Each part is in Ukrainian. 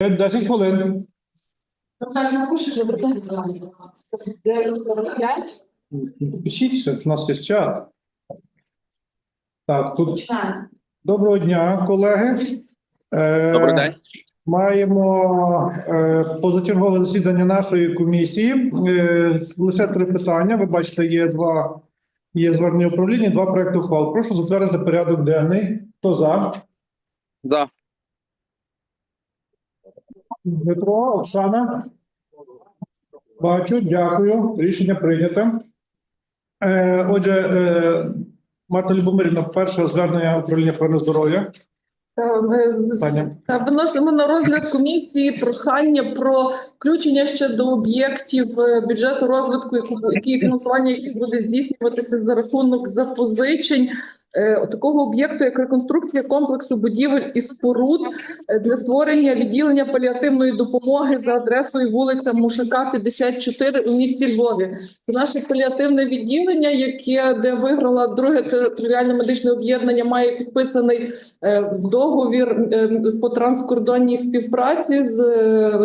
10 хвилин. Пишіть, у нас є час. Так, тут доброго дня, колеги. Е, Добрий день. Маємо е, позачергове засідання нашої комісії. Е, лише три питання. Ви бачите, є два є звернення управління, два проекти ухвал. Прошу затвердити порядок денний. Хто за? За. Дмитро, Оксана. Бачу, дякую. Рішення прийнято. Е, отже, е, Марта Любомирівна, перше звернення управління охорони здоров'я. Та, ми Таня. та, виносимо на розгляд комісії прохання про включення ще до об'єктів е, бюджету розвитку, які фінансування яких буде здійснюватися за рахунок запозичень. Е, Такого об'єкту, як реконструкція комплексу будівель і споруд е, для створення відділення паліативної допомоги за адресою вулиця Мушака, 54 у місті Львові. Це наше паліативне відділення, яке де виграла друге територіальне медичне об'єднання, має підписаний е, договір по транскордонній співпраці з,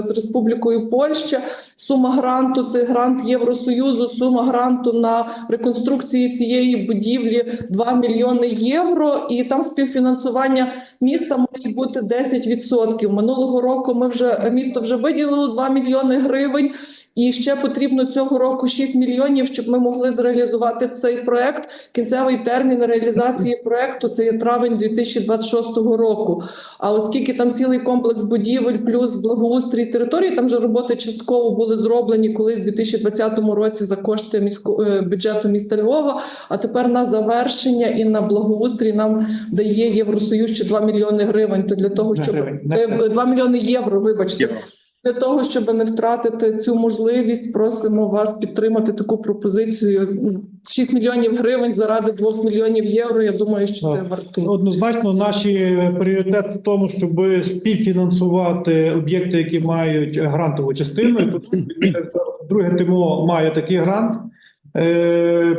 з Республікою Польща. Сума гранту це грант Євросоюзу. Сума гранту на реконструкції цієї будівлі 2 мільйони євро. І там співфінансування міста має бути 10%. Минулого року ми вже місто вже виділило 2 мільйони гривень. І ще потрібно цього року 6 мільйонів, щоб ми могли зреалізувати цей проект. Кінцевий термін реалізації проекту це є травень 2026 року. А оскільки там цілий комплекс будівель, плюс благоустрій території, там вже роботи частково були зроблені колись у 2020 році за кошти місько е, бюджету міста Львова. А тепер на завершення і на благоустрій нам дає Євросоюз ще 2 мільйони гривень. То для того, щоб гривень, не Е, гривень. 2 мільйони євро, вибачте. Для того, щоб не втратити цю можливість, просимо вас підтримати таку пропозицію. М, 6 мільйонів гривень заради 2 мільйонів євро. Я думаю, що це Так. вартує. Однозначно, наші пріоритети в тому, щоб співфінансувати об'єкти, які мають грантову частину. Тут друге ТМО має такий грант,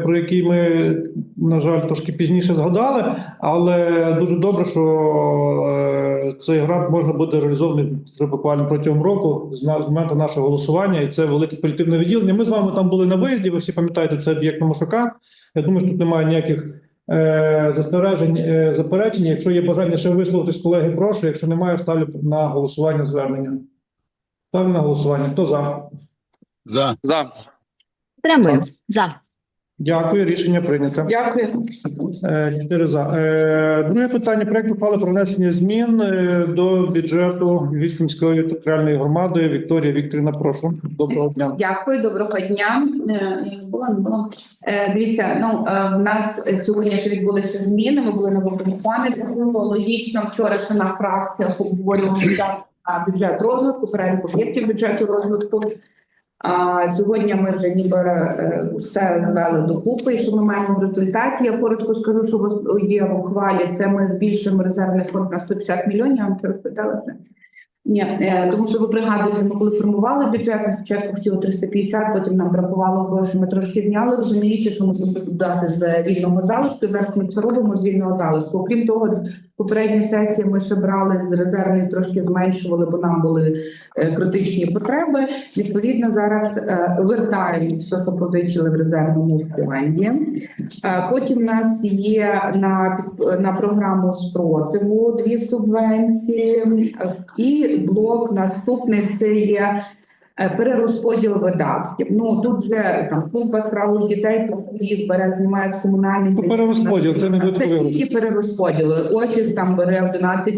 про який ми, на жаль, трошки пізніше згадали. Але дуже добре, що е, цей грант можна буде реалізований вже буквально протягом року з на- з моменту нашого голосування. І це велике політивне відділення. Ми з вами там були на виїзді. Ви всі пам'ятаєте, це об'єкт на Мошака. Я думаю, що тут немає ніяких е, застережень, е, заперечень. Якщо є бажання ще висловитись, колеги, прошу. Якщо немає, ставлю на голосування звернення. Ставлю на голосування. Хто за? За. За. Підтримую. За. Дякую, рішення прийнято. Дякую. Е, Чотири за. Е, Друге питання проекту ухвали про внесення змін е, до бюджету Львівської територіальної громади. Вікторія Вікторівна, прошу. Доброго дня. Дякую, доброго дня. Е, Не було, не було. Дивіться, ну в нас сьогодні ще відбулися зміни. Ми були на. Було логічно вчора, що на фракціях обговорювали бюджет, бюджет розвитку, перелік об'єктів бюджету розвитку. А сьогодні ми вже ніби е, все звели докупи. І що ми маємо в результаті? Я коротко скажу, що є в ухвалі. Це ми збільшимо резервний фонд на 150 мільйонів. Я вам це розповідала це. Ні, е, тому що ви пригадуєте, ми коли формували бюджет, спочатку хотіли 350, потім нам бракувало грошей. Ми трошки зняли, розуміючи, що ми дати з вільного залишку. Зараз ми це робимо з вільного залишку. Окрім того, попередню сесію ми ще брали з резервної, трошки зменшували, бо нам були е, критичні потреби. Відповідно, зараз е, вертаємо все, що позичили в резервному фонді. Потім у нас є на на програму спротиву дві субвенції і блок наступний це є. е, Перерозподіл видатків. Ну тут вже там служба справу дітей їх бере, знімає з комунальних Ну, перерозподіл, це не це додатковий тільки перерозподіли. Офіс там бере 11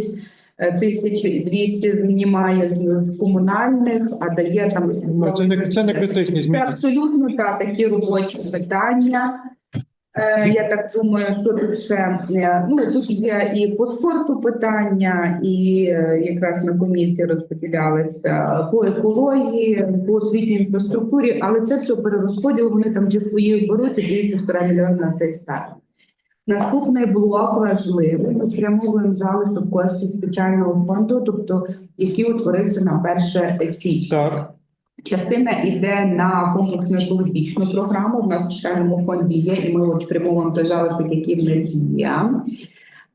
тисяч 200 знімає з, з комунальних, а дає там Це не це не критичні це зміни. абсолютно так, такі робочі питання. Е, я так думаю, що тут ще е, ну тут є і по спорту питання, і е, якраз на комісії розподілялися по екології, по освітній інфраструктурі, але це все перерозподіл. Вони там зі своїх беруть і 200 мільйонів на цей старт. Наступний блок важливий. Ми спрямовуємо залишок коштів спеціального фонду, тобто який утворився на 1 січня. Частина йде на комплексну екологічну програму. В нас в фонді є, і ми от спрямовуємо той залишок, який в них є.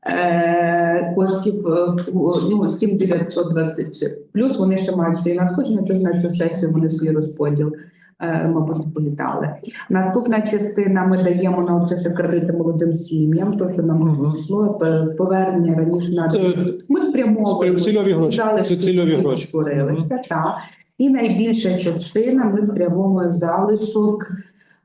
е, коштів е, у- ну, 7920. Плюс вони ще мають свої надходження, тож на цю сесію вони свій розподіл. е, Мабуть, політали. Наступна частина ми даємо на оце ще кредити молодим сім'ям, то що нам Мгм. йшло е, повернення раніше на ми спрямовуємо цільові гроші. залишки, Це цільові гроші. створилися, так. І найбільша частина ми спрямовуємо залишок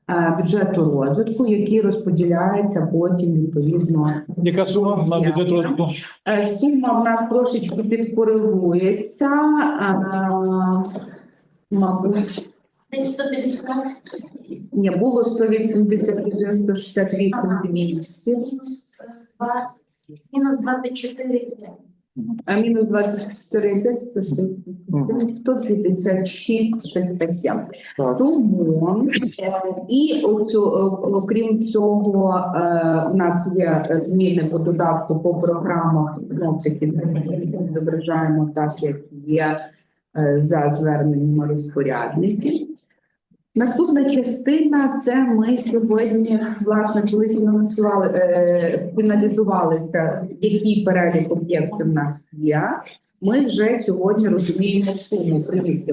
е, бюджету розвитку, який розподіляється потім відповідно. Яка сума на бюджет розвитку? Е, Сума в нас трошечки підкоригується. е, Мабуть, Десь 150 не було 180, 168 200, мінус е, два- мінус 24. А мінус 24, 156, 67. Так. Тому е, і оцю, е, окрім цього, е, у нас є е, зміни по додатку по програмах, ну це відображаємо так, як є е, за зверненнями розпорядників. Наступна частина це ми сьогодні, власне, коли фінансували, е, фіналізувалися, який перелік об'єктів в нас є. Ми вже сьогодні розуміємо суму привіт,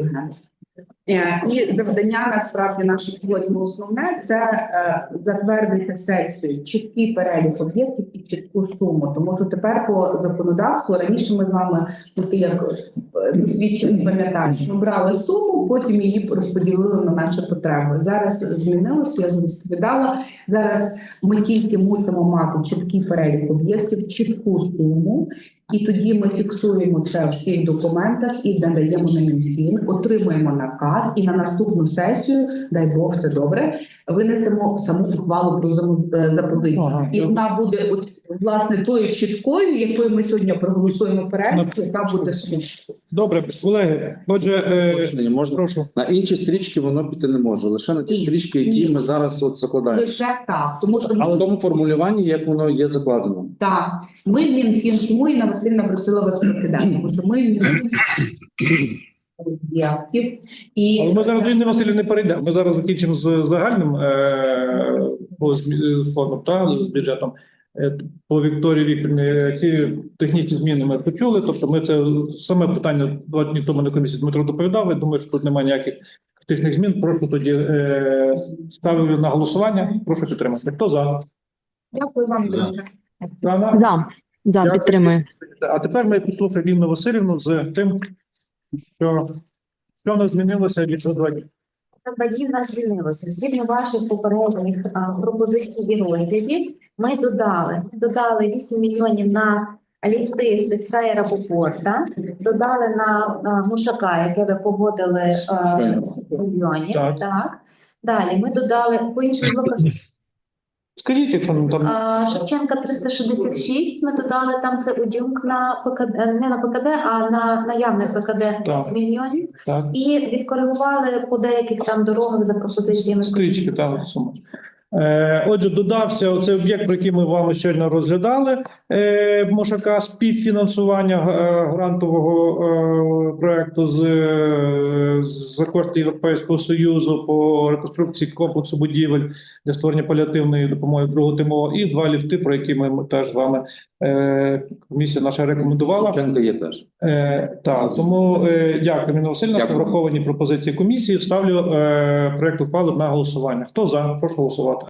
Е, І завдання насправді наше сьогодні основне це е, затвердити сесію чіткий перелік об'єктів і чітку суму. Тому що тепер по законодавству раніше ми з вами як е, досвідчений пам'ятаєш, ми брали суму, потім її розподілили на наші потреби. Зараз змінилося, я розповідала. Зараз ми тільки мусимо мати чіткий перелік об'єктів, чітку суму. І тоді ми фіксуємо це в всіх документах і надаємо на Мінфін, отримуємо наказ, і на наступну сесію, дай Бог, все добре, винесемо саму ухвалу про е. Ага. І вона буде от власне тою чіткою, якою ми сьогодні проголосуємо перелік, яка буде суть. Добре, колеги. Отже, е, можна прошу. на інші стрічки воно піти не може. Лише на ті стрічки, які ми зараз от закладаємо. Лише так, тому що Але в тому формулюванні, як воно є закладено. так, ми в Мінфін, тому Інна Васильівна просила вас прокидати, тому що ми в Мінфін об'єктів і Але ми зараз до Інни Василівни перейдемо. Ми зараз закінчимо з загальним е, фондом та з бюджетом. Е, По Вікторії Вікторівні ці технічні зміни ми почули. Тобто, ми це саме питання два дні тому на комісії Дмитро доповідав. Я думаю, що тут немає ніяких критичних змін. Прошу тоді е, ставлю на голосування. Прошу підтримати. Хто за? дякую вам дуже. Дана? За. За, Дякую. підтримую. А тепер ми послухаємо Інну Васильівну з тим, що, що нас змінилося від два дні. Badів нас звільнилося. Згідно ваших попередніх пропозицій і розглядів, ми додали, додали 8 мільйонів на ліфти Слицька і Рапопорта, додали на Мушака, яке ви погодили а, мільйонів. Так. Так. Далі ми додали по іншим блоках Скажіть, якщо нам там А, Шевченка 366, ми додали там це удюнк на ПКД, е, не на ПКД, а на наявне ПКД Так. мільйонів. так. І відкоригували по деяких там дорогах за пропозиціями. Стрічки та сума. Е, Отже, додався оцей об'єкт, про який ми вами щойно розглядали. Е, Мошака співфінансування е, грантового проекту з, за кошти Європейського союзу по реконструкції комплексу будівель для створення паліативної допомоги другого ТМО і два ліфти, про які ми теж з вами комісія наша рекомендувала. Шевченка є теж. Так, тому дякую, Мінна Васильівна. Враховані пропозиції комісії. Ставлю проект ухвали на голосування. Хто за? Прошу голосувати.